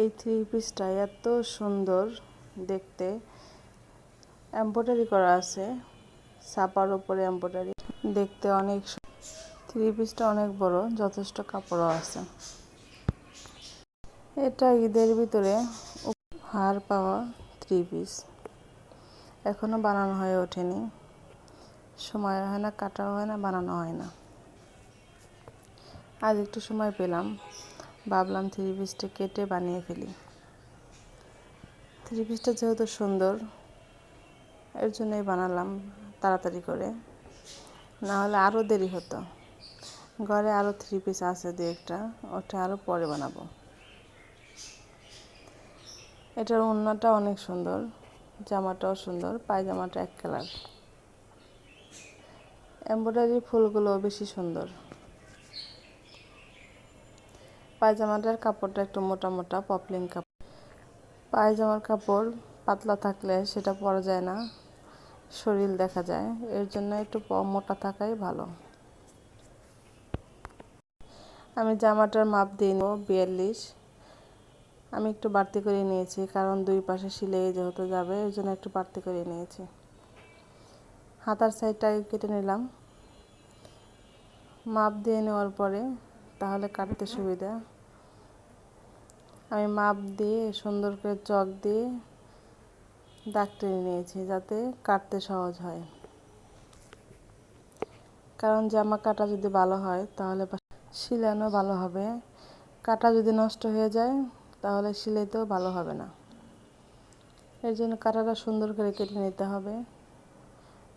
এই থ্রি পিসটা এত সুন্দর দেখতে। এম্ব্রয়ডারি করা আছে, ছাপার উপরে এম্ব্রয়ডারি দেখতে অনেক থ্রি পিসটা অনেক বড়, যথেষ্ট কাপড়ও আছে। এটা ঈদের ভিতরে হার পাওয়া থ্রি পিস এখনও বানানো হয়ে ওঠেনি। সময় হয় না, কাটাও হয় না, বানানো হয় না। আজ একটু সময় পেলাম। ভাবলাম থ্রি পিসটা কেটে বানিয়ে ফেলি। থ্রি পিসটা যেহেতু সুন্দর, এর জন্যই বানালাম তাড়াতাড়ি করে। না হলে আরও দেরি হতো। ঘরে আরও থ্রি পিস আছে দু একটা, ওটা আরও পরে বানাবো। এটার ওড়নাটা অনেক সুন্দর, জামাটাও সুন্দর, পায়জামাটা এক কালার। এমব্রয়ডারি ফুলগুলো বেশি সুন্দর। পায়জামাটার কাপড়টা একটু মোটা মোটা পপলিং কাপড়। পায়জামার কাপড় পাতলা থাকলে সেটা পরা যায় না, শরীর দেখা যায়। এর জন্য একটু মোটা থাকাই ভালো। আমি জামাটার মাপ দিয়ে নেব, বিয়াল্লিশ। আমি একটু বাড়তি করে নিয়েছি, কারণ দুই পাশে সিলাই যেহেতু যাবে, এর জন্য একটু বাড়তি করে নিয়েছি। হাতার সাইডটা কেটে নিলাম। মাপ দিয়ে নেওয়ার পরে তাহলে কাটতে সুবিধা। আমি মাপ দিয়ে, সুন্দর করে চক দিয়ে দাগ টেনে নিয়েছি যাতে কাটতে সহজ হয়। কারণ জামা কাটা যদি ভালো হয়, তাহলে সিলানো ভালো হবে। কাটা যদি নষ্ট হয়ে যায়, তাহলে সিলাইতেও ভালো হবে না। এর জন্য কাটাটা সুন্দর করে কেটে নিতে হবে।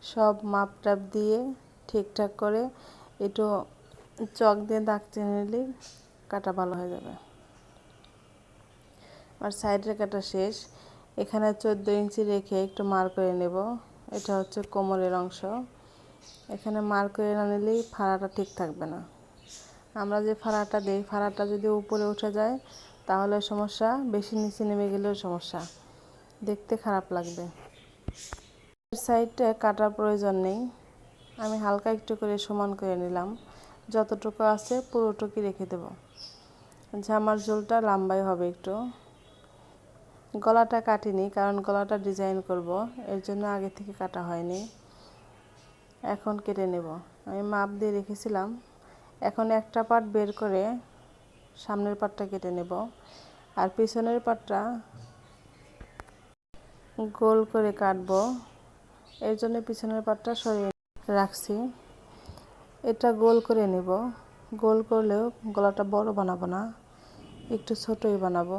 সব মাপ টাপ দিয়ে ঠিকঠাক করে একটু চক দিয়ে দাগ টেনে নিলে কাটা ভালো হয়ে যাবে। আর সাইডের কাটা শেষ। এখানে চোদ্দ ইঞ্চি রেখে একটু মার করে নেব। এটা হচ্ছে কোমরের অংশ। এখানে মার করে না নিলেই ফাড়াটা ঠিক থাকবে না। আমরা যে ফাড়াটা দিই, ফাড়াটা যদি উপরে উঠে যায়, তাহলে সমস্যা। বেশি নিচে নেমে গেলেও সমস্যা। দেখতে খারাপ লাগবে। সাইডটা কাটার প্রয়োজন নেই। আমি হালকা একটু করে সমান করে নিলাম। যতটুকু আছে পুরোটুকু রেখে দেব। ঝামার ঝোলটা লম্বাই হবে একটু। গলাটা কাটিনি, কারণ গলাটা ডিজাইন করব। এর জন্য আগে থেকে কাটা হয়নি। এখন কেটে নেব। আমি মাপ দিয়ে রেখেছিলাম। এখন একটা পার্ট বের করে সামনের পাটটা কেটে নেব। আর পিছনের পাটটা গোল করে কাটব। এর জন্য পিছনের পাটটা সরিয়ে রাখছি। এটা গোল করে নেব। গোল করলেও গলাটা বড় বানাবো না। একটু ছোটই বানাবো।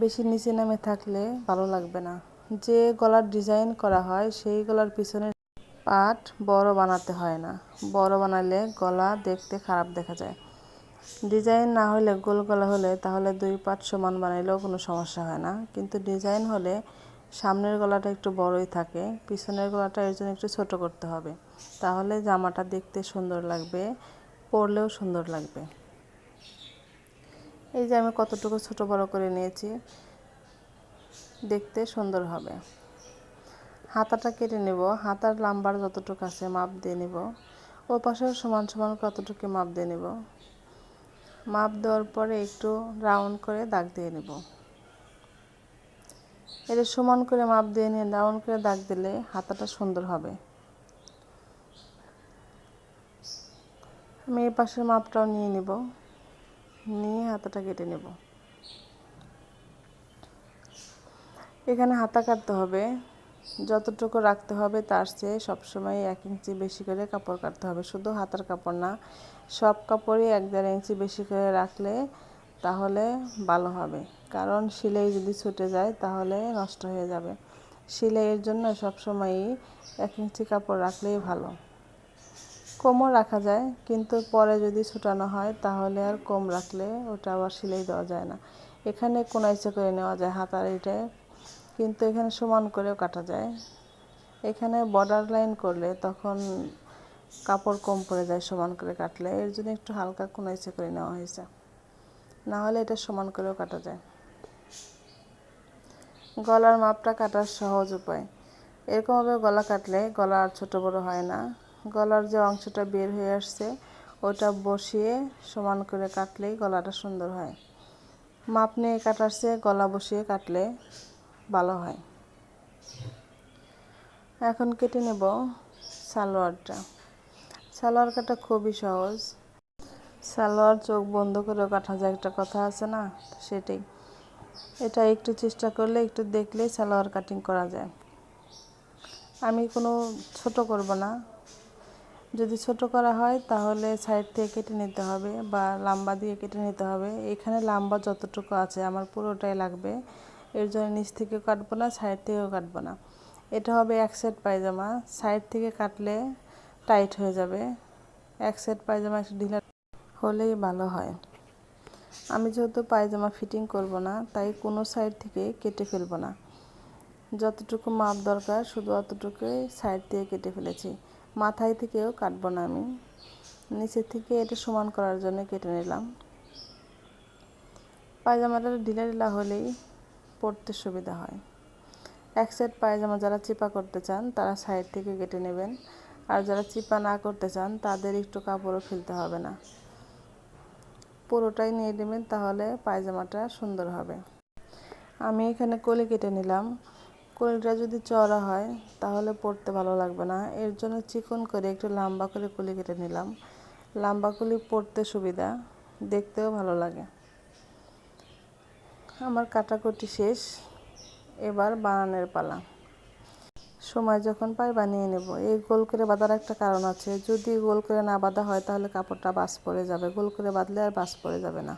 বেশি নিচে নামে থাকলে ভালো লাগবে না। যে গলার ডিজাইন করা হয়, সেই গলার পিছনের পাট বড় বানাতে হয় না। বড় বানালে গলা দেখতে খারাপ দেখা যায়। ডিজাইন না হলে, গোল গলা হলে তাহলে দুই পাট সমান বানাইলেও কোনো সমস্যা হয় না। কিন্তু ডিজাইন হলে সামনের গলাটা একটু বড়ই থাকে, পিছনের গলাটা এর জন্য একটু ছোট করতে হবে। তাহলে জামাটা দেখতে সুন্দর লাগবে, পরলেও সুন্দর লাগবে। এই যে আমি কতটুকু ছোট বড় করে নিয়েছি, দেখতে সুন্দর হবে। হাতাটা কেটে নেব, হাতার লাম্বার যতটুকু আছে মাপ দিয়ে নেব। ও পাশেও সমান সমান কতটুকু মাপ দিয়ে নেব। মাপ দেওয়ার পরে একটু রাউন্ড করে দাগ দিয়ে নেব। এটা সমান করে মাপ দিয়ে নিয়ে রাউন্ড করে দাগ দিলে হাতাটা সুন্দর হবে। আমি এই পাশের মাপটাও নিয়ে নেব। নিয়ে হাতাটা কেটে নেব। এখানে হাতা কাটতে হবে। যতটুকু রাখতে হবে তার চেয়ে সবসময় এক ইঞ্চি বেশি করে কাপড় কাটতে হবে। শুধু হাতার কাপড় না, সব কাপড়ই এক দেড় ইঞ্চি বেশি করে রাখলে তাহলে ভালো হবে। কারণ সিলাই যদি ছুটে যায় তাহলে নষ্ট হয়ে যাবে। সিলাইয়ের জন্য সবসময়ই এক ইঞ্চি কাপড় রাখলেই ভালো। কমও রাখা যায়, কিন্তু পরে যদি ছুটানো হয় তাহলে আর কম রাখলে ওটা আবার সিলাই দেওয়া যায় না। এখানে কোনাইচে করে নেওয়া যায় হাতার এটায় কিন্তু এখানে সমান করেও কাটা যায়। এখানে বর্ডার লাইন করলে তখন কাপড় কম পড়ে যায় সমান করে কাটলে, এর জন্য একটু হালকা কোনাইচে করে নেওয়া হয়েছে। না হলে এটা সমান করেও কাটা যায়। গলার মাপটা কাটার সহজ উপায়। এরকমভাবে গলা কাটলে গলা আর ছোটো বড়ো হয় না। গলার যে অংশটা বের হয়ে আসছে, ওটা বসিয়ে সমান করে কাটলেই গলাটা সুন্দর হয়। মাপ নিয়ে কাটার চেয়ে গলা বসিয়ে কাটলে ভালো হয়। এখন কেটে নেব সালোয়ারটা। সালোয়ার কাটা খুবই সহজ। সালোয়ার চোখ বন্ধ করে কাটা যায়, একটা কথা আছে না? সেটাই। এটা একটু চেষ্টা করলে, একটু দেখলেই সালোয়ার কাটিং করা যায়। আমি কোনো ছোট করব না। যদি ছোট করা হয়, তাহলে সাইড থেকে কেটে নিতে হবে বা লাম্বা দিয়ে কেটে নিতে হবে। এখানে লাম্বা যতটুকু আছে, আমার পুরোটাই লাগবে। এর জন্য নিচ থেকে কাটবো না সাইড থেকেও কাটবো না। এটা হবে এক সেট পায়জামা। সাইড থেকে কাটলে টাইট হয়ে যাবে। এক সেট পায়জামা একটু ঢিলা হলেই ভালো হয়। আমি যেহেতু পায়জামা ফিটিং করব না, তাই কোনো সাইড থেকে কেটে ফেলব না। যতটুকু মাপ দরকার, শুধু অতটুকুই সাইড দিয়ে কেটে ফেলেছি। মাথায় থেকেও কাটবো না আমি। নিচের থেকে এটা সমান করার জন্য কেটে নিলাম। পায়জামাটা ঢিলা ঢিলা হলেই পরতে সুবিধা হয়। এক সাইড পায়জামা যারা চিপা করতে চান, তারা সাইড থেকে কেটে নেবেন। আর যারা চিপা না করতে চান, তাদের একটু কাপড়ও ফেলতে হবে না। পুরোটাই নিয়ে নেবেন, তাহলে পায়জামাটা সুন্দর হবে। আমি এখানে কলি কেটে নিলাম। কলিটা যদি চড়া হয়, তাহলে পরতে ভালো লাগবে না। এর জন্য চিকন করে একটু লম্বা করে কলি কেটে নিলাম। লম্বা কলি পরতে সুবিধা, দেখতেও ভালো লাগে। আমার কাটাকুটি শেষ, এবার বানানোর পালা। সময় যখন পাই বানিয়ে নেব। এই গোল করে বাঁধার একটা কারণ আছে। যদি গোল করে না বাঁধা হয়, তাহলে কাপড়টা বাস পড়ে যাবে। গোল করে বাঁধলে আর বাস পড়ে যাবে না।